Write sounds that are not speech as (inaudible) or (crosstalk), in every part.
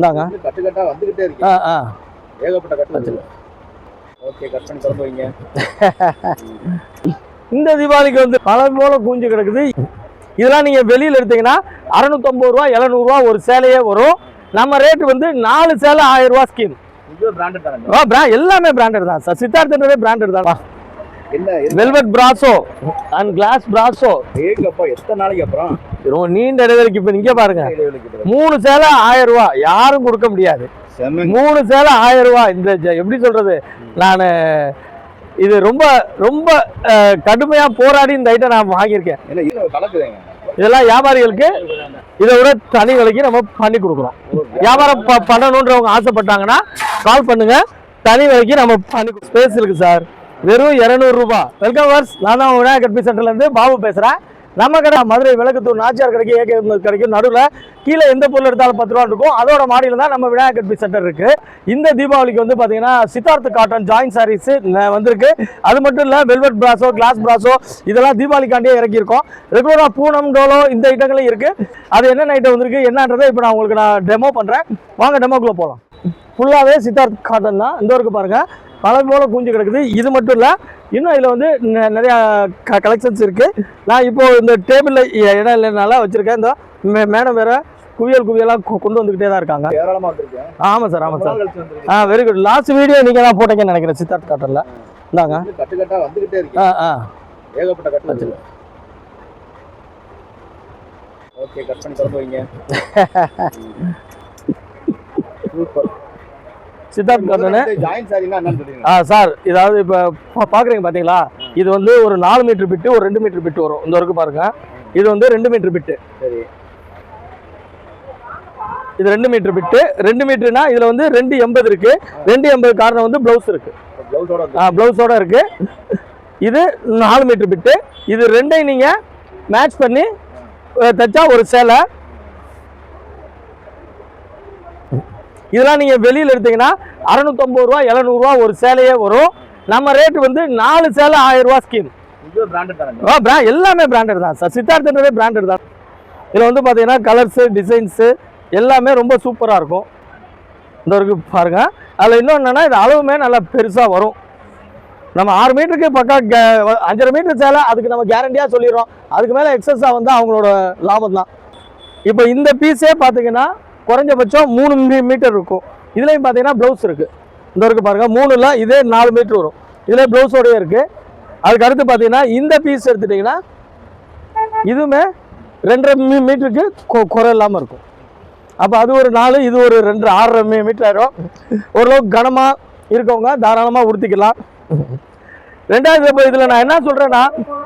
இந்தாங்க வந்து கட்டு கட்டா வந்துகிட்டே இருக்கு ஆ ஆ. ஏகப்பட்ட கட்டு. ஓகே கட் பண்ணி (laughs) இந்த தீபாவளிக்கு வந்து பல போல கூஞ்சு கிடக்குது. இதெல்லாம் நீங்கள் வெளியில் எடுத்தீங்கன்னா அறநூத்தம்பது ரூபா எழுநூறுவா ஒரு சேலையே வரும். நம்ம ரேட் வந்து நாலு சேலை ஆயிரம் ரூபா ஸ்கீம் எல்லாமே பிராண்டட் தான். சார் சித்தார்த்தன்றதே பிராண்டட் தான். Velvet brasso and glass brasso ஏகப்பா எத்தனை நாளைக்கு அப்புறம்? ரொம்ப நீண்ட இடைவெளிக்கு இப்போ இங்கே பாருங்க. மூணு சேலை ஆயிரம் ரூபா யாரும் கொடுக்க முடியாது. மூணு சேலை ஆயிரம் ரூபா இந்த எப்படி சொல்றது? நான் இது ரொம்ப ரொம்ப அஹ், கடுமையா போராடி இந்த ஐட்டம் நான் வாங்கியிருக்கேன். இதெல்லாம் வியாபாரிகளுக்கு இதை விட தனி விலைக்கு நம்ம பண்ணி கொடுக்குறோம். வியாபாரம் பண்ணணுன்றவங்க ஆசைப்பட்டாங்கன்னா கால் பண்ணுங்க. தனி விலைக்கு நம்ம பண்ணி ஸ்பேஸ் இருக்கு சார் வெறும் இரநூறுபா வெல்கம் வர்ஸ் நான் தான் விநாயகர் கட்பி சென்டர்லேருந்து பாபு பேசுகிறேன் நம்ம கடை மதுரை விளக்குத்தூர் நாச்சியார் கடைக்கு ஏகே கிடைக்கும் நடுவில் கீழே எந்த பொருள் எடுத்தாலும் பத்து ரூபா இருக்கும். அதோட மாடியில் தான் நம்ம விநாயகர் கட்பி சென்டர் இருக்குது இந்த தீபாவளிக்கு வந்து பார்த்தீங்கன்னா சித்தார்த் காட்டன் ஜாயின் சாரீஸ் வந்திருக்கு. அது மட்டும் இல்லை வெல்வெட் பிராஸோ கிளாஸ் பிராஸோ இதெல்லாம் தீபாவளிக்காண்டியே இறக்கியிருக்கோம். ரெகுலராக பூனம் டோலோ இந்த ஐட்டங்களும் இருக்குது அது என்னென்ன ஐட்டம் வந்திருக்கு என்னன்றதை இப்போ நான் உங்களுக்கு நான் டெமோ பண்ணுறேன் வாங்க டெமோக்குள்ளே போகலாம் ஃபுல்லாகவே சித்தார்த் காட்டன் தான். இந்த ஊருக்கு பாருங்கள் பல போல கூஞ்சு கிடக்குது. இது மட்டும் இல்லை இன்னும் இதில் வந்து நிறையா கலெக்ஷன்ஸ் இருக்குது நான் இப்போ இந்த டேபிளில் இடம் இல்லைனால வச்சுருக்கேன். இந்த மே மேடம் வேற குவியல் குவியலாக கொண்டு வந்துக்கிட்டே தான் இருக்காங்க. ஆமாம் சார் ஆமாம் sir. Ah very good last video நீங்கள் தான் போட்டீங்கன்னு நினைக்கிறேன் சித்தார்த் காட்டனில். இந்தாங்க. ஆ ஆ. ஏகப்பட்ட கட்டு. ஓகே கட் பண்ணி திறந்து வைங்க. (laughs) சூப்பர் சித்தார்த் ஆ சார் இதாவது இப்போ பார்க்குறீங்க பார்த்தீங்களா இது வந்து ஒரு நாலு மீட்டர் பிட்டு ஒரு ரெண்டு மீட்டர் பிட்டு வரும். இந்த வரைக்கும் பாருங்க. இது வந்து ரெண்டு மீட்டர் பிட்டு சரி. இது ரெண்டு மீட்டர் பிட்டு ரெண்டு மீட்டர்னா இதுல வந்து ரெண்டு எண்பது இருக்கு. ரெண்டு எண்பது காரணம் வந்து பிளவுஸ் இருக்கு. பிளவுஸோட இருக்கு. இது நாலு மீட்டர் பிட்டு இது ரெண்டையும் நீங்க மேட்ச் பண்ணி தைச்சா ஒரு சேலை. இதெல்லாம் நீங்க வெளியில எடுத்தீங்கன்னா அறநூத்தம்பது ரூபா எழுநூறுவா ஒரு சேலையே வரும். நம்ம ரேட் வந்து நாலு சேலை ஆயிரம் ரூபா ஸ்கீம் எல்லாமே பிராண்டட் தான். சார் சித்தார்த்தன்றதே பிராண்டட் தான். இதில் வந்து பார்த்தீங்கன்னா கலர்ஸு டிசைன்ஸு எல்லாமே ரொம்ப சூப்பராக இருக்கும். இந்த இருக்கு பாருங்க. அதில் இன்னொன்று என்னன்னா இது அளவுமே நல்லா பெருசாக வரும். நம்ம ஆறு மீட்டருக்கு பக்கா கே- அஞ்சரை மீட்டர் சேலை அதுக்கு நம்ம கேரண்டியாக சொல்லிடுறோம். அதுக்கு மேலே எக்ஸஸாக வந்து அவங்களோட லாபம் தான். இப்போ இந்த பீஸே பார்த்தீங்கன்னா குறைஞ்சபட்சம் மூணு மீ- மீட்டர் இருக்கும். இதுலேயும் பார்த்தீங்கன்னா ப்ளவுஸ் இருக்குது இந்த வரைக்கும் பாருங்கள் மூணுல இதே நாலு மீட்ரு வரும். இதில் ப்ளவுஸோடய இருக்குது அதுக்கு அடுத்து பார்த்தீங்கன்னா இந்த பீஸ் எடுத்துட்டிங்கன்னா இதுவுமே ரெண்டரை மீ மீட்டருக்கு கொ- குறை இல்லாமல் இருக்கும். அப்போ அது ஒரு நாலு இது ஒரு ரெண்டு ஆறரை மீ மீட்டர் ஆயிரும். ஓரளவுக்கு கனமாக இருக்கவங்க தாராளமாக உடுத்திக்கலாம். ரெண்டாவது இப்போ இதில் நான் என்ன சொல்கிறேன்னா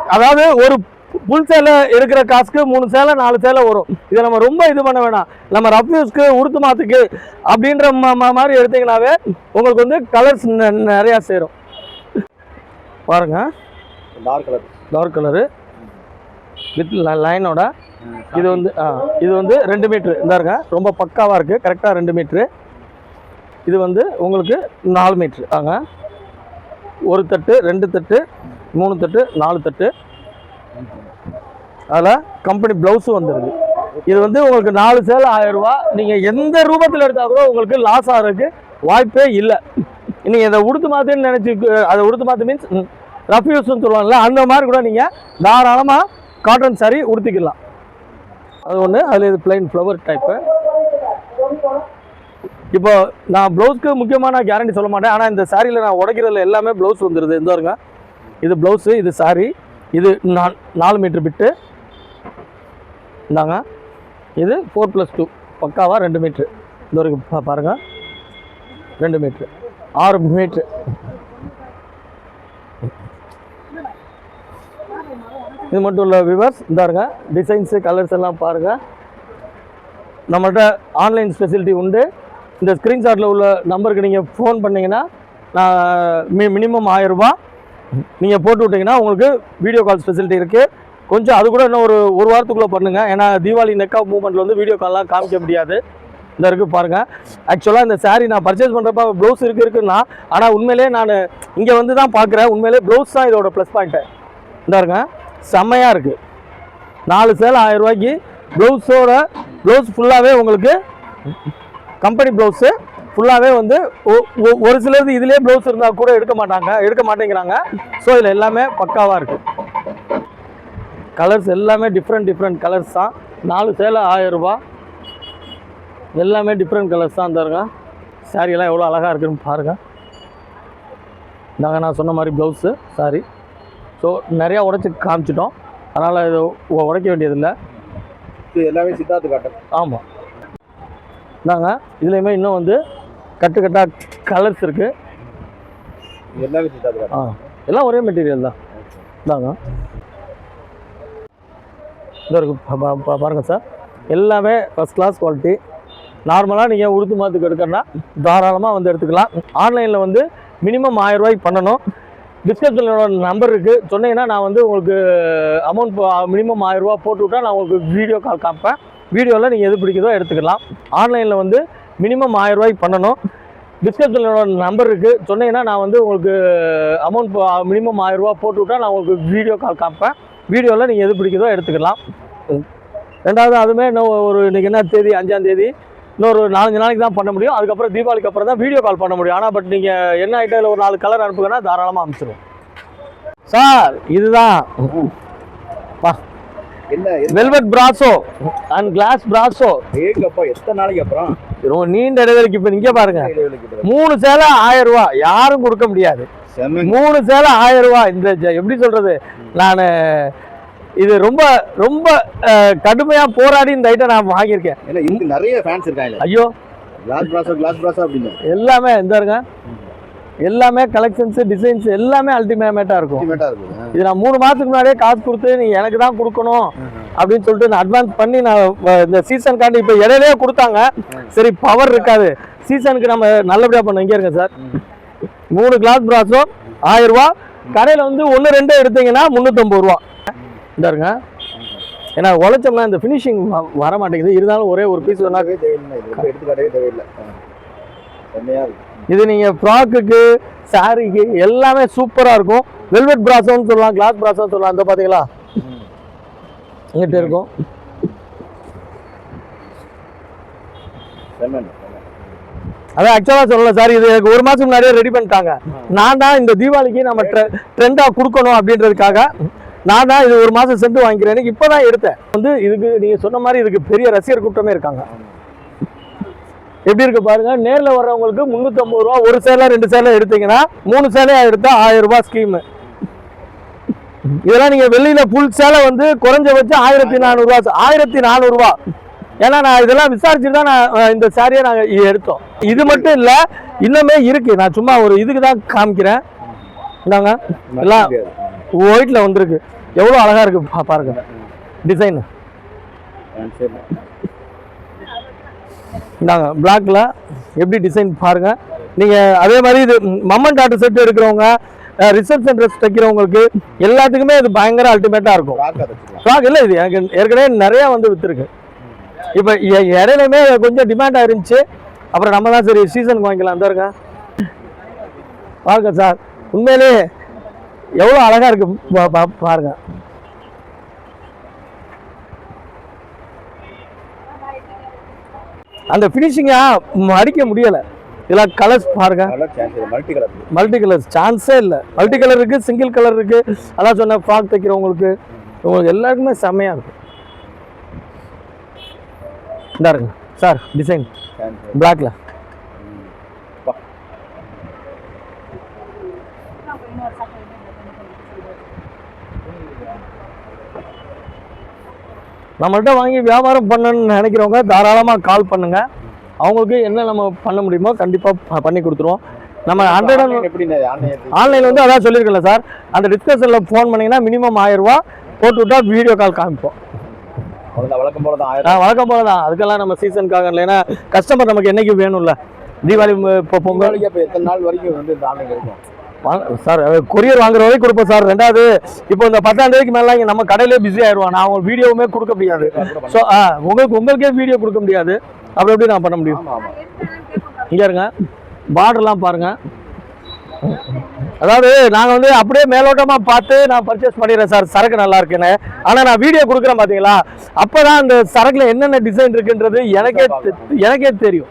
அதாவது ஒரு புல் சேலை எடுக்கிற காசுக்கு மூணு சேலை நாலு சேலை வரும். இதை நம்ம ரொம்ப இது பண்ண வேணாம். நம்ம ரஃப் யூஸ்க்கு உடுத்து மாத்துக்கு அப்படின்ற மாதிரி எடுத்தீங்கன்னாவே உங்களுக்கு வந்து கலர்ஸ் நிறையா சேரும். பாருங்க. Dark colour dark colour with லைனோட இது வந்து ஆ இது வந்து ரெண்டு மீட்ரு இந்தாருங்க ரொம்ப பக்காவாக இருக்குது கரெக்டாக ரெண்டு மீட்ரு இது வந்து உங்களுக்கு நாலு மீட்ரு ஆங்க. ஒரு தட்டு ரெண்டு தட்டு மூணு தட்டு நாலு தட்டு. அதில் கம்பெனி ப்ளவுஸும் வந்துடுது இது வந்து உங்களுக்கு நாலு சேல் ஆயிரரூபா நீங்கள் எந்த ரூபத்தில் எடுத்தால் கூட உங்களுக்கு லாஸ் ஆகிறதுக்கு வாய்ப்பே இல்லை. நீங்கள் இதை உடுத்து மாற்றுன்னு நினச்சி அதை உடுத்து மாற்று மீன்ஸ் ரஃப்யூஸ்னு சொல்லுவாங்கல்ல அந்த மாதிரி கூட நீங்கள் தாராளமாக காட்டன் சாரி உடுத்திக்கலாம். அது ஒன்று அதில் இது பிளைன் ஃப்ளவர் டைப்பு இப்போ நான் ப்ளவுஸ்க்கு முக்கியமாக நான் கேரண்டி சொல்ல மாட்டேன். ஆனால் இந்த சாரியில் நான் உடைக்கிறதுல எல்லாமே ப்ளவுஸ் வந்துடுது இந்த இருங்க இது ப்ளவுஸு இது சாரி இது நான் நாலு மீட்ரு பிட்டு இந்தாங்க. இது ஃபோர் ப்ளஸ் டூ பக்காவாக ரெண்டு மீட்ரு இந்த வரைக்கும் பாருங்கள் ரெண்டு மீட்ரு ஆறு மீட்ரு இது மட்டும் இல்லை விவர்ஸ் இந்தாருங்க. டிசைன்ஸு கலர்ஸ் எல்லாம் பாருங்கள் நம்மள்கிட்ட ஆன்லைன் ஃபெசிலிட்டி உண்டு. இந்த ஸ்க்ரீன்ஷாட்டில் உள்ள நம்பருக்கு நீங்கள் ஃபோன் பண்ணிங்கன்னா நான் மி மினிமம் ஆயிரரூபா நீங்கள் போட்டு விட்டிங்கன்னா உங்களுக்கு வீடியோ கால் ஃபெசிலிட்டி இருக்குது கொஞ்சம் அது கூட இன்னும் ஒரு ஒரு வாரத்துக்குள்ளே பண்ணுங்கள் ஏன்னா தீபாவளி நெக்கா மூமெண்ட்டில் வந்து வீடியோ கால்லாம் காமிக்க முடியாது. இந்த இருக்குது பாருங்கள் ஆக்சுவலாக இந்த சாரீ நான் பர்ச்சேஸ் பண்ணுறப்ப ப்ளவுஸ் இருக்கு இருக்குன்னா ஆனால் உண்மையிலே நான் இங்கே வந்து தான் பார்க்குறேன் உண்மையிலே ப்ளவுஸ் தான் இதோட ப்ளஸ் பாயிண்ட்டு இந்த இருங்க செம்மையாக இருக்குது நாலு சேல் ஆயிரம் ரூபாய்க்கு ப்ளவுஸோட ப்ளவுஸ் ஃபுல்லாகவே உங்களுக்கு கம்பெனி ப்ளவுஸு ஃபுல்லாகவே வந்து ஒ- ஒரு சிலது இதுலேயே ப்ளவுஸ் இருந்தால் கூட எடுக்க மாட்டாங்க. எடுக்க மாட்டேங்கிறாங்க. ஸோ இதில் எல்லாமே பக்காவாக இருக்குது கலர்ஸ் எல்லாமே டிஃப்ரெண்ட் டிஃப்ரெண்ட் கலர்ஸ் தான். நாலு சேலை ஆயிரம் ரூபாய் எல்லாமே டிஃப்ரெண்ட் கலர்ஸ் தான் தருங்க. எல்லாம் எவ்வளோ அழகாக இருக்குன்னு பாருங்கள் நாங்கள் நான் சொன்ன மாதிரி ப்ளவுஸு சாரி ஸோ நிறையா உடச்சி காமிச்சிட்டோம். அதனால் இது உடைக்க வேண்டியதில்லை. இது எல்லாமே சித்தார்த்த காட்டன். ஆமாம் இந்தாங்க இதுலேயுமே இன்னும் வந்து கட்டு கட்டாக கலர்ஸ் இருக்குது எல்லாமே சித்தார்த்த ஆ எல்லாம் ஒரே மெட்டீரியல் தான். இந்தாங்க. இந்த இருக்கு. பாருங்கள் பாருங்க சார். எல்லாமே ஃபஸ்ட் கிளாஸ் குவாலிட்டி நார்மலாக நீங்கள் உடுத்து மாற்றுக்கு எடுக்கிறனா தாராளமாக வந்து எடுத்துக்கலாம். ஆன்லைனில் வந்து மினிமம் ஆயிரம் ரூபாய்க்கு பண்ணணும். டிஸ்கிரிப்ஷனோட நம்பர் இருக்குது சொன்னீங்கன்னா நான் வந்து உங்களுக்கு அமௌண்ட் மினிமம் ஆயிரம் ரூபா போட்டு விட்டா நான் உங்களுக்கு வீடியோ கால் காமிப்பேன். வீடியோவில் நீங்கள் எது பிடிக்குதோ எடுத்துக்கலாம். ஆன்லைனில் வந்து மினிமம் ஆயிரம் ரூபாய்க்கு பண்ணணும். டிஸ்கிரிப்ஷனோட நம்பர் இருக்குது சொன்னீங்கன்னா நான் வந்து உங்களுக்கு அமௌண்ட் மினிமம் ஆயிரம் ரூபா போட்டு விட்டா நான் உங்களுக்கு வீடியோ கால் காமிப்பேன். வீடியோவில் நீங்கள் எது பிடிக்குதோ எடுத்துக்கலாம். ரெண்டாவது அதுவுமே இன்னும் ஒரு இன்னைக்கு என்ன தேதி? அஞ்சாம் தேதி. இன்னொரு நாலஞ்சு நாளைக்கு தான் பண்ண முடியும். அதுக்கப்புறம் தீபாவளிக்கு அப்புறம் தான் வீடியோ கால் பண்ண முடியும். ஆனால் பட் நீங்கள் என்ன ஐட்டம் ஒரு நாலு கலர் அனுப்புங்கன்னா தாராளமாக அனுப்பிச்சிடும் சார் இதுதான். பா velvet brasso and glass brasso ஏங்கப்பா எத்தனை நாளைக்கு அப்புறம்? ரொம்ப நீண்ட இடைவெளிக்கு இப்போ இங்கே பாருங்க. மூணு சேலை ஆயிரம் ரூபா யாரும் கொடுக்க முடியாது. மூணு சேலை ஆயிரம் ரூபாய் இந்த எப்படி சொல்றது? நான் இது ரொம்ப ரொம்ப கடுமையா போராடி இந்த ஐட்டம் நான் வாங்கியிருக்கேன். நிறைய ஃபேன்ஸ் இருக்காங்க ஐயோ. கிளாஸ் பிராஸா கிளாஸ் பிராஸா அப்படின்னு எல்லாமே இந்த இருங்க எல்லாமே கலெக்ஷன்ஸ் டிசைன்ஸ் எல்லாமே அல்டிமேட்டா இருக்கும். இது நான் மூணு மாசத்துக்கு முன்னாடியே காசு கொடுத்து நீ எனக்கு தான் கொடுக்கணும் அப்படின்னு சொல்லிட்டு நான் அட்வான்ஸ் பண்ணி நான் இந்த சீசனுக்காண்டி இப்போ இடையிலேயே கொடுத்தாங்க. சரி பவர் இருக்காது. சீசனுக்கு நம்ம நல்லபடியாக பண்ண இங்கே இருங்க சார். மூணு கிளாஸ் பிராஸோ ஆயிரம் ரூபா. கடையில் வந்து ஒன்று ரெண்டு எடுத்தீங்கன்னா முந்நூற்றம்பது ரூபா. இந்த இருங்க ஏன்னா உழைச்சோம்னா இந்த ஃபினிஷிங் வர மாட்டேங்குது இருந்தாலும் ஒரே ஒரு பீஸ் வேணா தேவையில்லை. எடுத்துக்காட்டவே தேவையில்லை. இது நீங்கள் ஃப்ராக்குக்கு சாரிக்கு எல்லாமே சூப்பராக இருக்கும். வெல்வெட் பிராசோன்னு சொல்லலாம் கிளாஸ் பிராசோன்னு சொல்லலாம் இந்த பார்த்தீங்களா இங்கிட்ட இருக்கும். அதான் ஆக்சுவலாக சொல்லல சார் இது எனக்கு ஒரு மாதம் முன்னாடியே ரெடி பண்ணிட்டாங்க. நான் தான் இந்த தீபாவளிக்கு நம்ம ட்ரெண்டாக கொடுக்கணும் அப்படின்றதுக்காக நான் தான் இது ஒரு மாதம் சென்று வாங்கிக்கிறேன் இப்போ தான் எடுத்தேன். வந்து இதுக்கு நீங்கள் சொன்ன மாதிரி இதுக்கு பெரிய ரசிகர் கூட்டமே இருக்காங்க. எப்படி இருக்கு பாருங்க? நேரில் வர்றவங்களுக்கு முந்நூற்றம்பது ரூபா ஒரு சேலை ரெண்டு சேலை எடுத்தீங்கன்னா மூணு சேலையா எடுத்தா ஆயிரம் ரூபாய் ஸ்கீமு இதெல்லாம் நீங்க வெளியில புல் சேலை வந்து குறைஞ்சபட்சம் ஆயிரத்தி நானூறுரூவா ஆயிரத்தி நானூறுரூவா ஏன்னா நான் இதெல்லாம் விசாரிச்சுட்டு தான் நான் இந்த சாரியை நாங்கள் எடுத்தோம். இது மட்டும் இல்லை இன்னுமே இருக்கு. நான் சும்மா ஒரு இதுக்கு தான் காமிக்கிறேன். இந்தாங்க. எல்லாம் ஒயிட்டில் வந்திருக்கு. எவ்வளோ அழகாக இருக்கு. பாருங்க. டிசைன் சரி. இந்தாங்க பிளாக்ல எப்படி டிசைன் பாருங்க. நீங்க அதே மாதிரி இது மம்மன் டாட்டு செட் எடுக்கிறவங்க ரிசப்ஷன் ட்ரெஸ் தைக்கிறவங்களுக்கு எல்லாத்துக்குமே இது பயங்கர அல்டிமேட்டா இருக்கும். ஸ்டாக் இல்லை இது எனக்கு ஏற்கனவே நிறைய வந்து வித்துருக்கு. இப்போ இடையிலுமே கொஞ்சம் டிமாண்டாக இருந்துச்சு. அப்புறம் நம்ம தான் சரி சீசனுக்கு வாங்கிக்கலாம். அந்த இருங்க. பாருங்க சார். உண்மையிலே எவ்வளோ அழகா இருக்கு. பா- பா- பாருங்க அந்த ஃபினிஷிங்கா மடிக்க முடியல. இதெல்லாம் கலர்ஸ் பாருங்க. Colour இருக்கு. மல்டி கலர்ஸ் சான்ஸே இல்லை. மல்டி கலர் இருக்கு சிங்கிள் கலர் இருக்கு. அதான் சொன்ன ஃப்ராக் தைக்கிறவங்களுக்கு. உங்களுக்கு எல்லாருக்குமே செம்மையா இருக்கும் இந்த இருங்க. Sir design. பிளாக்ல பா. நம்மள்ட்ட வாங்கி வியாபாரம் பண்ணணும்னு நினைக்கிறவங்க தாராளமாக கால் பண்ணுங்க. அவங்களுக்கு என்ன நம்ம பண்ண முடியுமோ கண்டிப்பாக பண்ணி கொடுத்துருவோம். நம்ம ஹண்ட்ரட்? ஆன்லைன் வந்து அதான் சொல்லியிருக்கல சார் அந்த டிஸ்கஷனில் ஃபோன் பண்ணீங்கன்னா மினிமம் ஆயிரம் ரூபா போட்டு விட்டா வீடியோ கால் காமிப்போம். வழக்கம் போல தான் வழக்கம் போல தான் அதுக்கெல்லாம் நம்ம சீசனுக்காக இல்லை ஏன்னா கஸ்டமர் நமக்கு என்னைக்கு வேணும்ல. தீபாவளி இப்போ பொங்கல். எத்தனை நாள் வரைக்கும் வந்து இந்த ஆன்லைன் இருக்கும்? சார் கொரியர் வாங்குற வரைக்கும் கொடுப்போம் சார். ரெண்டாவது இப்போ இந்த பத்தாம் தேதிக்கு மேலே இங்கே நம்ம கடையிலே பிஸி ஆயிடுவோம். நான் உங்களுக்கு வீடியோவுமே கொடுக்க முடியாது. ஸோ உங்களுக்கு உங்களுக்கே வீடியோ கொடுக்க முடியாது. அப்புறம் எப்படி நான் பண்ண முடியும்? இங்கே இருங்க. பார்டர்லாம் பாருங்க. அதாவது நாங்கள் வந்து அப்படியே மேலோட்டமாக பார்த்து நான் பர்ச்சேஸ் பண்ணிடுறேன் சார். சரக்கு நல்லா இருக்குன்னு. ஆனால் நான் வீடியோ கொடுக்குறேன் பார்த்தீங்களா அப்போ தான் அந்த சரக்குல என்னென்ன டிசைன் இருக்குன்றது எனக்கே எனக்கே தெரியும்.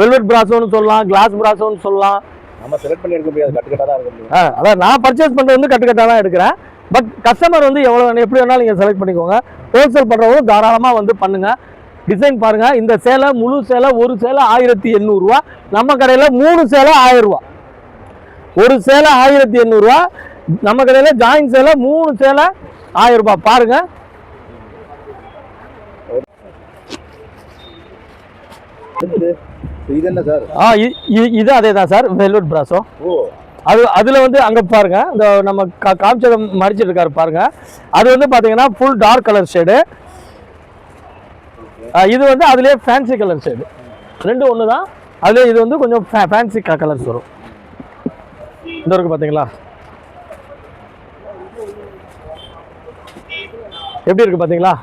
வெல்வெட் பிராசோன்னு சொல்லலாம் கிளாஸ் பிராசோன்னு சொல்லலாம். நம்ம செலக்ட் பண்ணி எடுக்க முடியாது கட்டு கட்டா தான் இருக்க. முடியும் ஆ, அதான் நான் பர்ச்சேஸ் பண்ணுறது வந்து கட்டுக்கட்டாக தான் எடுக்கிறேன். பட் கஸ்டமர் வந்து எவ்வளோ எப்படி வேணாலும் நீங்கள் செலக்ட் பண்ணிக்கோங்க. ஹோல்சேல் பண்ணுறவங்க தாராளமாக வந்து பண்ணுங்கள் டிசைன் பாருங்கள் இந்த சேலை முழு சேலை ஒரு சேலை ஆயிரத்தி எண்ணூறுரூவா நம்ம கடையில் மூணு சேலை ஆயிரம் ரூபா. ஒரு சேலை ஆயிரத்தி எண்ணூறுரூவா நம்ம கடையில் ஜாயின் சேலை மூணு சேலை ஆயிரம் ரூபாய் பாருங்கள் அடுத்து, இது என்ன சார்? ஆ இ- இ- இது அதே தான் சார் வெல்வெட் பிராசோ. ஓ. அது அதில் வந்து அங்கே பாருங்க இந்த நம்ம கா காமிச்சதை மடிச்சிட்டு இருக்காரு பாருங்க. அது வந்து பார்த்தீங்கன்னா ஃபுல் டார்க் கலர் ஷேடு இது வந்து அதுலேயே ஃபேன்சி கலர் ஷேடு ரெண்டும் ஒன்று தான் அதுலேயே இது வந்து கொஞ்சம் ஃபேன்சி கலர்ஸ் வரும். இந்த இருக்கு பார்த்தீங்களா எப்படி இருக்கு பார்த்தீங்களா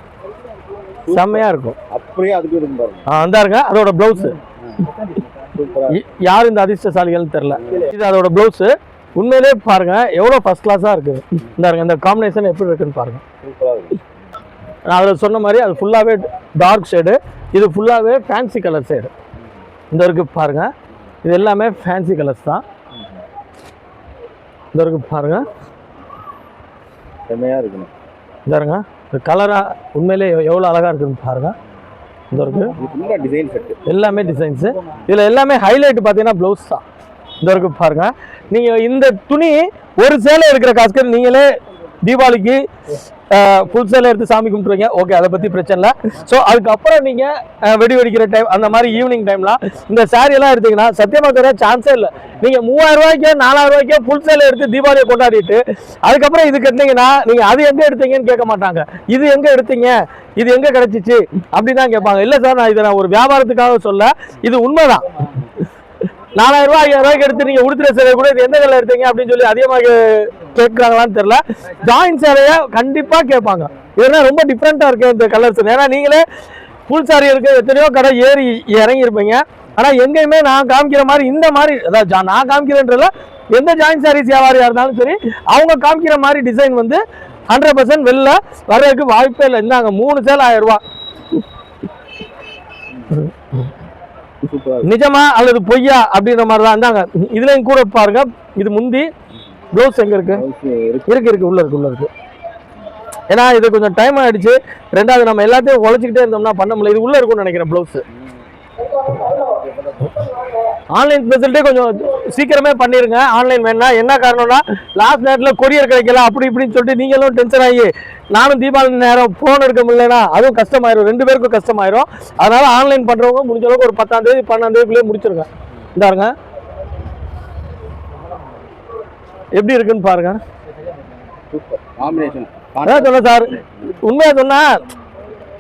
செம்மையாக இருக்கும். அப்படியே அதுக்கு இருக்கும் பாருங்க. ஆ வந்தாருங்க அதோட ப்ளவுஸு யார் இந்த அதிர்ஷ்டசாலிகள்னு தெரில இது அதோட ப்ளவுஸு உண்மையிலே பாருங்க எவ்வளோ ஃபர்ஸ்ட் கிளாஸாக இருக்குது இந்தாருங்க இந்த காம்பினேஷன் எப்படி இருக்குன்னு பாருங்க. நான் அதில் சொன்ன மாதிரி அது ஃபுல்லாகவே டார்க் ஷேடு இது ஃபுல்லாகவே ஃபேன்சி கலர் ஷேடு இந்த இருக்கு பாருங்க. இது எல்லாமே ஃபேன்சி கலர்ஸ் தான். இந்த இருக்கு பாருங்க. செம்மையா இருக்கணும் இந்த இருங்க இந்த கலராக உண்மையிலே எவ்வளோ அழகாக இருக்குன்னு பாருங்க. இந்த இருக்கு இது டிசைன் செட்டு எல்லாமே டிசைன்ஸு இதில் எல்லாமே ஹைலைட் பார்த்தீங்கன்னா ப்ளவுஸ் தான். இந்த இருக்கு பாருங்க. நீங்கள் இந்த துணி ஒரு சேலை இருக்கிற காசுக்கு நீங்களே தீபாவளிக்கு ஃபுல் சேலை எடுத்து சாமி கும்பிட்ருவீங்க ஓகே அதை பற்றி பிரச்சனை இல்லை. ஸோ அதுக்கப்புறம் நீங்கள் வெடி வெடிக்கிற டைம் அந்த மாதிரி ஈவினிங் டைம்லாம் இந்த saree எல்லாம் எடுத்தீங்கன்னா சத்தியமாக தர சான்ஸே இல்லை. நீங்கள் மூவாயிரம் ரூபாய்க்கோ நாலாயிரம் ரூபாய்க்கோ ஃபுல் சேலை எடுத்து தீபாவளியை கொண்டாடிட்டு அதுக்கப்புறம் இது கட்டினீங்கன்னா நீங்கள் அது எங்கே எடுத்தீங்கன்னு கேட்க மாட்டாங்க. இது எங்கே எடுத்தீங்க? இது எங்கே கிடைச்சிச்சு? அப்படின்னு தான் கேட்பாங்க. இல்லை சார் நான் இதை நான் ஒரு வியாபாரத்துக்காக சொல்ல இது உண்மைதான். நாலாயிரம் ரூபாய் ஐயாயிரம் ரூபாய்க்கு எடுத்து நீங்க உடுத்துற சேலை கூட இது எந்த கலர் எடுத்தீங்க அப்படின்னு சொல்லி அதிகமாக கேட்குறாங்களான்னு தெரியல. ஜாயின் சேலையை கண்டிப்பா கேட்பாங்க. ஏன்னா ரொம்ப டிஃப்ரெண்டா இருக்கு இந்த கலர்ஸ் ஏன்னா நீங்களே ஃபுல் சாரி இருக்கு எத்தனையோ கடை ஏறி இறங்கி இருப்பீங்க ஆனா எங்கேயுமே நான் காமிக்கிற மாதிரி இந்த மாதிரி அதாவது ஜா- நான் காமிக்கிறேன்றல எந்த ஜாயின் சாரீஸ் வியாபாரியா இருந்தாலும் சரி அவங்க காமிக்கிற மாதிரி டிசைன் வந்து ஹண்ட்ரட் பர்சன்ட் வெளில வர்றதுக்கு வாய்ப்பே இல்லை. இந்தாங்க மூணு சேல் ஆயிரம் ரூபா நிஜமா அல்லது பொய்யா அப்படின்ற மாதிரி தான் இருந்தாங்க. இதுலயும் கூட பாருங்க இது முந்தி ப்ளவுஸ் எங்க இருக்கு? இருக்கு. இருக்கு உள்ள இருக்கு உள்ள இருக்கு. ஏன்னா இது கொஞ்சம் டைம் ஆயிடுச்சு. ரெண்டாவது நம்ம எல்லாத்தையும் உழைச்சிக்கிட்டே இருந்தோம்னா பண்ண முடியல. இது உள்ள இருக்கும்னு நினைக்கிறேன் ப்ளவுஸ். ஆன்லைன் ஃபெசிலிட்டி கொஞ்சம் சீக்கிரமே பண்ணிருங்க. ஆன்லைன் வேணா. என்ன காரணம்னா லாஸ்ட் நேரத்தில் கொரியர் கிடைக்கல அப்படி இப்படின்னு சொல்லிட்டு நீங்களும் டென்ஷன் ஆகி நானும் தீபாவளி நேரம் ஃபோன் எடுக்க முடியலனா அதுவும் கஷ்டமாயிரும். ரெண்டு பேருக்கும் கஷ்டமாயிரும். அதனால ஆன்லைன் பண்றவங்க முடிஞ்ச அளவுக்கு ஒரு பத்தாம் தேதி பன்னெண்டாம் தேதிக்குள்ளே முடிச்சிருங்க. இந்தாருங்க. எப்படி இருக்குன்னு பாருங்க. அதான் சொன்ன சார். உண்மையா சொன்னா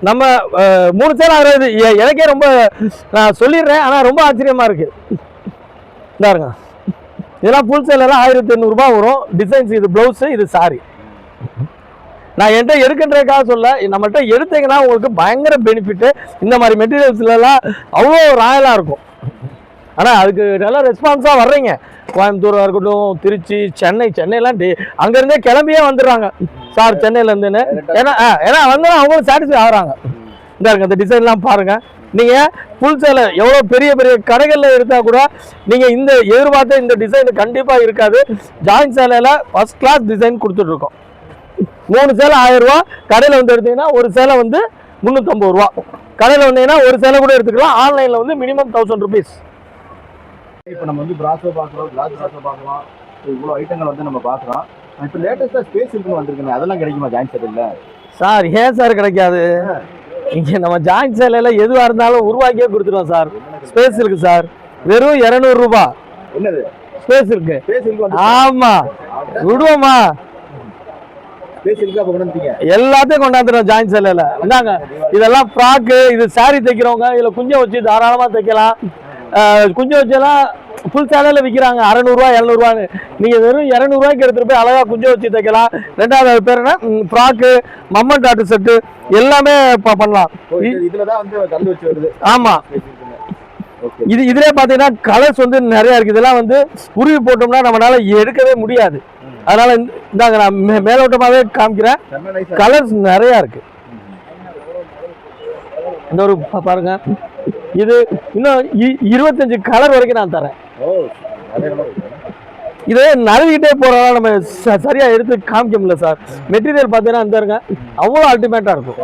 நம்ம மூணு சேல் ஆகுறது எனக்கே ரொம்ப நான் சொல்லிடுறேன் ஆனா ரொம்ப ஆச்சரியமா இருக்கு. இந்தாருங்க. இதெல்லாம் ஃபுல் சேல் எல்லாம் ஆயிரத்தி எண்ணூறுபா வரும். டிசைன்ஸ் இது பிளவுஸ் இது சாரி நான் என்கிட்ட எடுக்கின்றதுக்காக சொல்ல நம்மள்ட்ட எடுத்தீங்கன்னா உங்களுக்கு பயங்கர பெனிஃபிட்டு இந்த மாதிரி மெட்டீரியல்ஸ்லாம் அவ்வளோ ராயலாக இருக்கும். ஆனால் அதுக்கு நல்ல ரெஸ்பான்ஸாக வர்றீங்க. கோயம்புத்தூராக இருக்கட்டும் திருச்சி சென்னை சென்னைலாம் டே அங்கேருந்தே கிளம்பியே வந்துடுறாங்க. சார் சென்னையிலேருந்துன்னு ஏன்னா ஆ, ஏன்னா வந்து அவங்களும் சாட்டிஸ்ஃபை ஆகுறாங்க. இந்த இருக்கு அந்த டிசைன்லாம் பாருங்கள் நீங்கள் ஃபுல் சேலை எவ்வளோ பெரிய பெரிய கடைகளில் எடுத்தால் கூட நீங்கள் இந்த எதிர்பார்த்த இந்த டிசைன் கண்டிப்பாக இருக்காது. ஜாயின் சேலையில் ஃபஸ்ட் கிளாஸ் டிசைன் கொடுத்துட்ருக்கோம் மூணு சேலை ஆயிரம் ரூபா. கடையில் வந்து எடுத்தீங்கன்னா ஒரு சேலை வந்து முந்நூற்றம்பது ரூபா. கடையில் வந்தீங்கன்னா ஒரு சேலை கூட எடுத்துக்கலாம். ஆன்லைனில் வந்து மினிமம் தௌசண்ட் ருபீஸ் இப்போ நம்ம வந்து பிராசோ பார்க்குறோம் கிளாஸ் பிராசோ பார்க்கலாம் இவ்வளோ ஐட்டங்கள் வந்து நம்ம பார்க்குறோம். இப்போ லேட்டஸ்ட்டாக ஸ்பேஸ் இருக்குன்னு வந்திருக்குங்க அதெல்லாம் கிடைக்குமா ஜாயின் செட் இல்லை சார் ஏன் சார் கிடைக்காது? இங்கே நம்ம ஜாயின் சேலையில் எதுவாக இருந்தாலும் உருவாக்கியே கொடுத்துருவோம் சார். ஸ்பேஸ் இருக்குது சார். வெறும் இரநூறுபா என்னது? ஸ்பேஸ் இருக்கு. ஆமாம் விடுவோமா ஸ்பேஸ் இருக்கு அப்போ கொண்டு வந்துட்டீங்க எல்லாத்தையும் கொண்டாந்துடும் ஜாயின் சேலையில் இந்தாங்க இதெல்லாம் ஃப்ராக்கு இது saree தைக்கிறவங்க இதில் குஞ்சை வச்சு தாராளமாக தைக்கலாம். அஹ் குஞ்சை வச்செல்லாம் ஃபுல் சேலையில் விற்கிறாங்க அறநூறுவா எழுநூறுவான்னு. நீங்கள் வெறும் இரநூறுவாய்க்கு எடுத்துகிட்டு போய் அழகாக குஞ்சை வச்சு தைக்கலாம். ரெண்டாவது பேர் என்ன? ஃப்ராக்கு மம்மன் டாட்டு செட்டு எல்லாமே பண்ணலாம். இதுல தான் வந்து கலந்து வச்சு வருது. ஆமாம் இது இதுலேயே பார்த்தீங்கன்னா கலர்ஸ் வந்து நிறையா இருக்குது இதெல்லாம் வந்து உருவி போட்டோம்னா நம்மளால எடுக்கவே முடியாது. அதனால இந்த- இந்தாங்க நான் மே மேலோட்டமாகவே காமிக்கிறேன். கலர்ஸ் நிறையா இருக்கு. இந்த ஒரு பாருங்க. இது இன்னும் இருபத்தஞ்சு கலர் வரைக்கும் நான் தரேன். இருக்கு. இதே நழுவிக்கிட்டே போறதால நம்ம சரியா எடுத்து காமிக்க முடியல சார். மெட்டீரியல் பார்த்தீங்கன்னா இந்த இருங்க அவ்வளோ அல்டிமேட்டா இருக்கும்.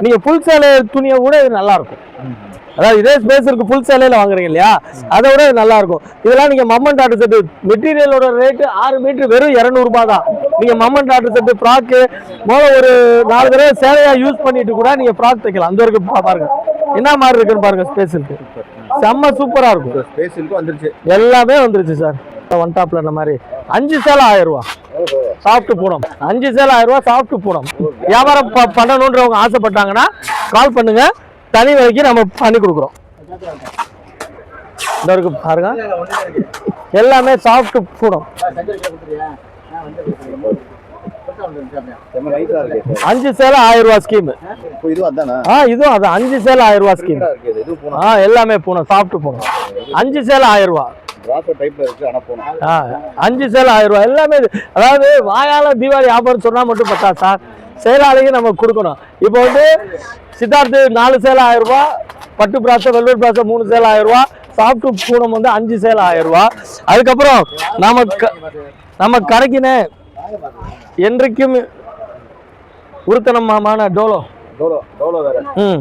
நீங்க ஃபுல் சேலை துணியை விட இது நல்லா இருக்கும். இருக்கு. அதாவது இதே ஸ்பேஸ் இருக்கு ஃபுல் சேலையில வாங்குறீங்க இல்லையா? அதை விட நல்லா இருக்கும். இதெல்லாம் நீங்க மம்மன் டாட்டர் செட்டு மெட்டீரியலோட ரேட்டு ஆறு மீட்டர் வெறும் இரநூறுபா தான். நீங்க மம்மன் டாட்டர் செட்டு ஃப்ராக்கு முதல்ல ஒரு நாலு தடவை சேலையா யூஸ் பண்ணிட்டு கூட நீங்க ஃப்ராக் தைக்கலாம். அந்த வரைக்கும் பாருங்க. என்ன மாதிரி இருக்குன்னு பாருங்க ஸ்பேஸ் இருக்கு. செம்ம சூப்பரா இருக்கும். ஸ்பேஸ் வந்துருச்சு. எல்லாமே வந்துருச்சு சார் ஒன் டாப்ல இந்த மாதிரி. அஞ்சு சேலை ஆயிரம் ரூபா சாஃப்ட் பூனம். அஞ்சு சேலை ஆயிரம் ரூபா சாஃப்ட் பூனம். வியாபாரம் ப- பண்ணணுன்றவங்க ஆசைப்பட்டாங்கன்னா கால் பண்ணுங்க. தனி விலைக்கு நம்ம பண்ணி கொடுக்குறோம். இந்த இருக்கு பாருங்க. எல்லாமே சாஃப்ட் பூனம். அஞ்சு சேலை ஆயிரம் ரூபா ஸ்கீம் ஆ இதுவும் அது. அஞ்சு சேலை ஆயிரம் ரூபா ஸ்கீம் ஆ எல்லாமே பூனம் சாஃப்ட் பூனம். அஞ்சு சேலை ஆயிரம் ரூபா. ஆ அஞ்சு சேலை ஆயிரம் ரூபாய் எல்லாமே அதாவது வாயால தீபாவளி வியாபாரம் சொன்னா மட்டும் பத்தா சார். செயலாளிக்கு நம்ம கொடுக்கணும். இப்போ வந்து சித்தார்த்து நாலு சேலை ஆயிரம் ரூபாய் பட்டு பிராசம் வெல்வெட் பிராசம் மூணு சேலை ஆயிரம் ரூபாய் சாஃப்ட் பூனம் வந்து அஞ்சு சேலை ஆயிரம் ரூபாய் அதுக்கப்புறம் நம்ம க- நம்ம கரைக்கினே என்றைக்கும் உருத்தனமான டோலோ. டோலோ டோலோ வேற. ம்.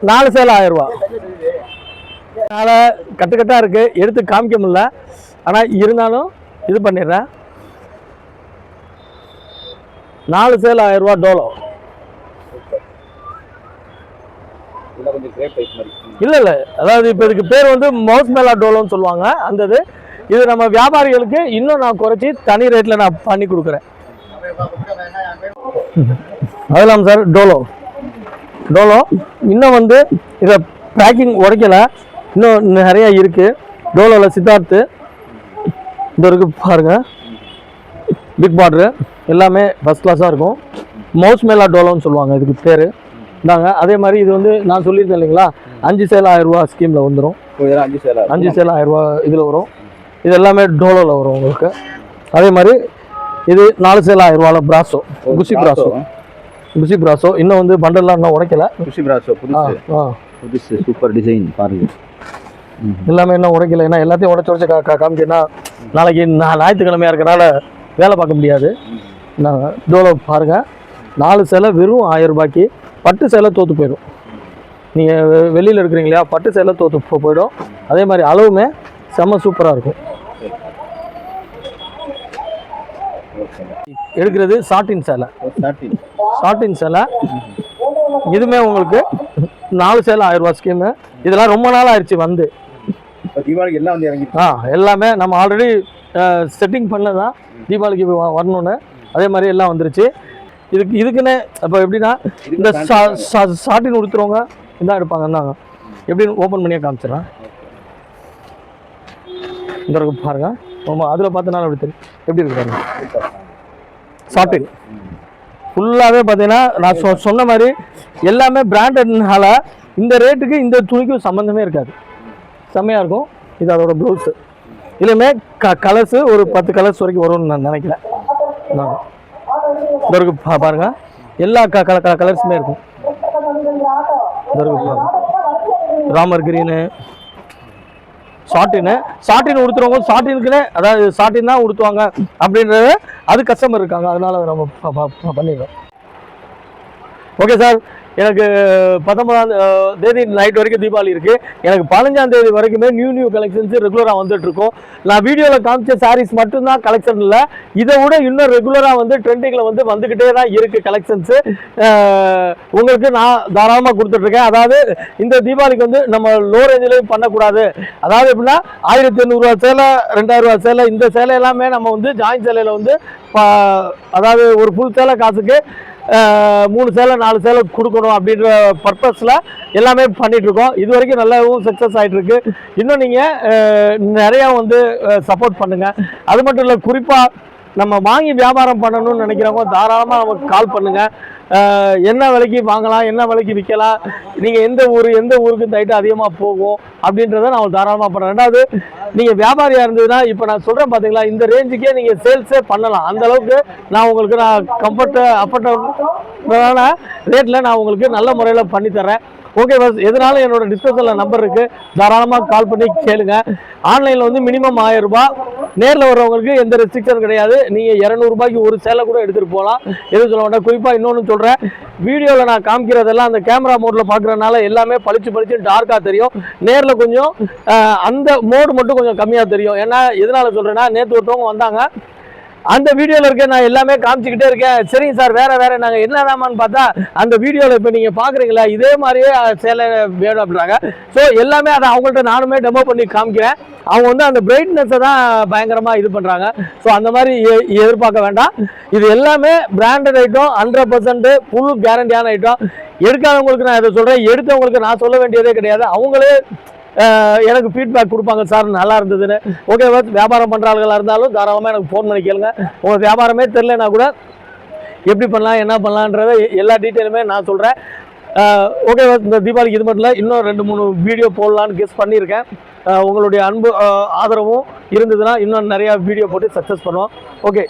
நாலு சேலை ஆயிரம் ரூபா. அதனால கட்டு கட்டா இருக்கு. எடுத்து காமிக்க முடியல. ஆனா இருந்தாலும் இது பண்ணிடுறேன். நாலு சேலை ஆயிரம் ரூபா டோலோ இல்ல இல்ல. அதாவது இப்போ இதுக்கு பேர் வந்து மவுஸ் மேலா டோலோன்னு சொல்லுவாங்க. அந்த இது இது நம்ம வியாபாரிகளுக்கு இன்னும் நான் குறைச்சி தனி ரேட்ல நான் பண்ணி கொடுக்குறேன். அதெல்லாம் சார் டோலோ. டோலோ இன்னும் வந்து இதை பேக்கிங் உடைக்கல. இன்னும் நிறைய இருக்கு. டோலோவில் சித்தார்த்து. இந்த இருக்கு பாருங்க. பிக் பார்டரு எல்லாமே ஃபஸ்ட் கிளாஸாக இருக்கும். மவுஸ் மேலா டோலோன்னு சொல்லுவாங்க இதுக்கு பேர். இந்தாங்க அதே மாதிரி இது வந்து நான் சொல்லியிருந்தேன் இல்லைங்களா? அஞ்சு சேலை ஆயிரம் ரூபா ஸ்கீமில் வந்துடும் அஞ்சு சேலா அஞ்சு சேலை ஆயிரம் ரூபா இதில் வரும். இது எல்லாமே டோலோவில் வரும் உங்களுக்கு. அதே மாதிரி இது நாலு சேலை ஆயிரம் ரூபாவில் brasso Khushi brasso Khushi brasso இன்னும் வந்து பண்டல்லாம் இன்னும் உடைக்கல. குஷி பிராசோ புதுசு. சூப்பர் டிசைன் பாருங்க. எல்லாமே இன்னும் உடைக்கல. ஏன்னா எல்லாத்தையும் உடச்சு உடச்சு கா காமிச்சேன்னா நாளைக்கு நான் ஞாயிற்றுக்கிழமையா இருக்கனால வேலை பார்க்க முடியாது. நான் டோலோ பாருங்க. நாலு சேலை வெறும் ஆயிரம் ரூபாய்க்கு பட்டு சேலை தோற்று போயிடும். நீங்கள் வெளியில் இருக்கிறீங்க இல்லையா பட்டு சேலை தோற்று போயிடும். அதே மாதிரி அளவுமே செம்ம சூப்பராக இருக்கும். எடுக்கிறது சாட்டின் சேலை. சாட்டின் சேலை. இதுவுமே உங்களுக்கு நாலு சேலை ஆயிரம் ரூபா ஸ்கீமு இதெல்லாம் ரொம்ப நாள் ஆயிடுச்சு வந்து. இப்போ தீபாவளிக்கு எல்லாம் வந்து இறங்கி ஆ எல்லாமே நம்ம ஆல்ரெடி செட்டிங் பண்ணதான் தீபாவளிக்கு வ- வரணும்னு. அதே மாதிரி எல்லாம் வந்துருச்சு. இதுக்கு இதுக்குன்னு அப்போ எப்படின்னா இந்த சாட்டின் உடுத்துறவங்க இதான் எடுப்பாங்க இந்தாங்க. எப்படின்னு ஓப்பன் பண்ணியே காமிச்சிடறேன். இந்த இருக்கு பாருங்க. ஆமாம் அதில் பார்த்தனால அப்படி தெரியும் எப்படி இருக்கு பாருங்க. ஃபுல்லாகவே பார்த்தீங்கன்னா நான் சொ சொன்ன மாதிரி எல்லாமே பிராண்டட்னால இந்த ரேட்டுக்கு இந்த துணிக்கும் சம்மந்தமே இருக்காது. செம்மையாக இருக்கும். இது அதோட ப்ளவுஸு இதுலையுமே க கலர்ஸு ஒரு பத்து கலர்ஸ் வரைக்கும் வரும்னு நான் நினைக்கிறேன். நான் இந்த இருக்கு பா பாருங்க. எல்லா க கல கல கலர்ஸுமே இருக்கும். இந்த இருக்கு ராமர் கிரீனு சாட்டின்னு ஷார்டின் உடுத்துறவங்க சாட்டினுக்குன்னே அதாவது ஷார்டின் தான் உடுத்துவாங்க அப்படின்றது அது கஸ்டமர் இருக்காங்க. அதனால நம்ம ப- ப- பண்ணிடுறோம். ஓகே சார் எனக்கு பத்தொன்பதாம் தேதி நைட் வரைக்கும் தீபாவளி இருக்குது எனக்கு பதினஞ்சாம் தேதி வரைக்குமே நியூ நியூ கலெக்ஷன்ஸ் ரெகுலராக வந்துட்டுருக்கோம் நான் வீடியோவில் காமிச்ச சாரீஸ் மட்டும்தான் கலெக்ஷன் இல்லை. இதை விட இன்னும் ரெகுலராக வந்து ட்ரெண்டிங்கில் வந்து வந்துக்கிட்டே தான் இருக்குது கலெக்ஷன்ஸு உங்களுக்கு நான் தாராளமாக கொடுத்துட்ருக்கேன் அதாவது இந்த தீபாவளிக்கு வந்து நம்ம லோ ரேஞ்சிலையும் பண்ணக்கூடாது. அதாவது எப்படின்னா ஆயிரத்தி எண்ணூறுரூவா சேலை ரெண்டாயிரம் ரூபா சேலை இந்த சேலை எல்லாமே நம்ம வந்து ஜாயின் சேலையில் வந்து ப- அதாவது ஒரு ஃபுல் சேலை காசுக்கு மூணு சேலை நாலு சேலை கொடுக்கணும் அப்படின்ற பர்பஸில் எல்லாமே பண்ணிகிட்ருக்கோம் இருக்கோம் இது வரைக்கும் நல்லாவும் சக்ஸஸ் ஆகிட்டுருக்கு இன்னும் நீங்கள் நிறையா வந்து சப்போர்ட் பண்ணுங்கள் அது மட்டும் இல்லை குறிப்பாக நம்ம வாங்கி வியாபாரம் பண்ணணும்னு நினைக்கிறவங்க தாராளமாக நமக்கு கால் பண்ணுங்க. என்ன விலைக்கு வாங்கலாம் என்ன விலைக்கு விற்கலாம் நீங்கள் எந்த ஊர் எந்த ஊருக்கு இந்த ஐட்டம் அதிகமாக போகும் அப்படின்றத நான் தாராளமாக பண்ணுறேன். ரெண்டாவது நீங்கள் வியாபாரியாக இருந்ததுன்னா இப்போ நான் சொல்கிறேன் பார்த்தீங்களா இந்த ரேஞ்சுக்கே நீங்கள் சேல்ஸே பண்ணலாம். அந்த அளவுக்கு நான் உங்களுக்கு நான் கம்ஃபர்ட் அஃபர்டபுளான ரேட்டில் நான் உங்களுக்கு நல்ல முறையில் பண்ணித்தரேன் ஓகே பஸ் எதனால என்னோட டிஸ்கிரிப்ஷனில் நம்பர் இருக்கு? தாராளமாக கால் பண்ணி கேளுங்க. ஆன்லைனில் வந்து மினிமம் ஆயிரம் ரூபாய். நேரில் வர்றவங்களுக்கு எந்த ரெஸ்ட்ரிக்ஷன் கிடையாது. நீங்கள் இரநூறுபாய்க்கு ஒரு சேலை கூட எடுத்துகிட்டு போகலாம். எதுவும் சொல்ல வேண்டாம். குறிப்பாக இன்னொன்று சொல்கிறேன் வீடியோவில் நான் காமிக்கிறதெல்லாம் அந்த கேமரா மோடில் பார்க்குறதுனால எல்லாமே பளிச்சு பளிச்சு டார்க்காக தெரியும். நேரில் கொஞ்சம் அந்த மோடு மட்டும் கொஞ்சம் கம்மியாக தெரியும். ஏன்னா எதனால் சொல்கிறேன்னா நேற்று ஒருத்தவங்க வந்தாங்க. அந்த வீடியோவில் இருக்க நான் எல்லாமே காமிச்சிக்கிட்டே இருக்கேன். சரிங்க சார் வேற வேற நாங்கள் என்னதாமான்னு பார்த்தா அந்த வீடியோவில் இப்போ நீங்கள் பார்க்குறீங்களா இதே மாதிரியே சேலை வேணும் அப்படின்றாங்க. ஸோ எல்லாமே அதை அவங்கள்ட்ட நானுமே டெமோ பண்ணி காமிக்கிறேன். அவங்க வந்து அந்த பிரைட்னஸை தான் பயங்கரமாக இது பண்ணுறாங்க ஸோ அந்த மாதிரி எ- எதிர்பார்க்க வேண்டாம். இது எல்லாமே branded item hundred percent full கேரண்டியான item எடுக்காதவங்களுக்கு நான் இதை சொல்கிறேன் எடுத்தவங்களுக்கு நான் சொல்ல வேண்டியதே கிடையாது. அவங்களே எனக்கு ஃபீட்பேக் கொடுப்பாங்க சார் நல்லா இருந்ததுன்னு. ஓகே வியாபாரம் பண்ணுற ஆளுகளாக இருந்தாலும் தாராளமாக எனக்கு ஃபோன் பண்ணி கேளுங்க. உங்கள் வியாபாரமே தெரிலனா கூட எப்படி பண்ணலாம் என்ன பண்ணலான்றத எல்லா டீட்டெயிலுமே நான் சொல்கிறேன் ஓகே இந்த தீபாவளிக்கு இது மட்டும் இல்லை இன்னும் ரெண்டு மூணு வீடியோ போடலான்னு கெஸ் பண்ணியிருக்கேன். உங்களுடைய அன்பு ஆதரவும் இருந்ததுன்னா இன்னும் நிறையா வீடியோ போட்டு சக்ஸஸ் பண்ணுவோம். ஓகே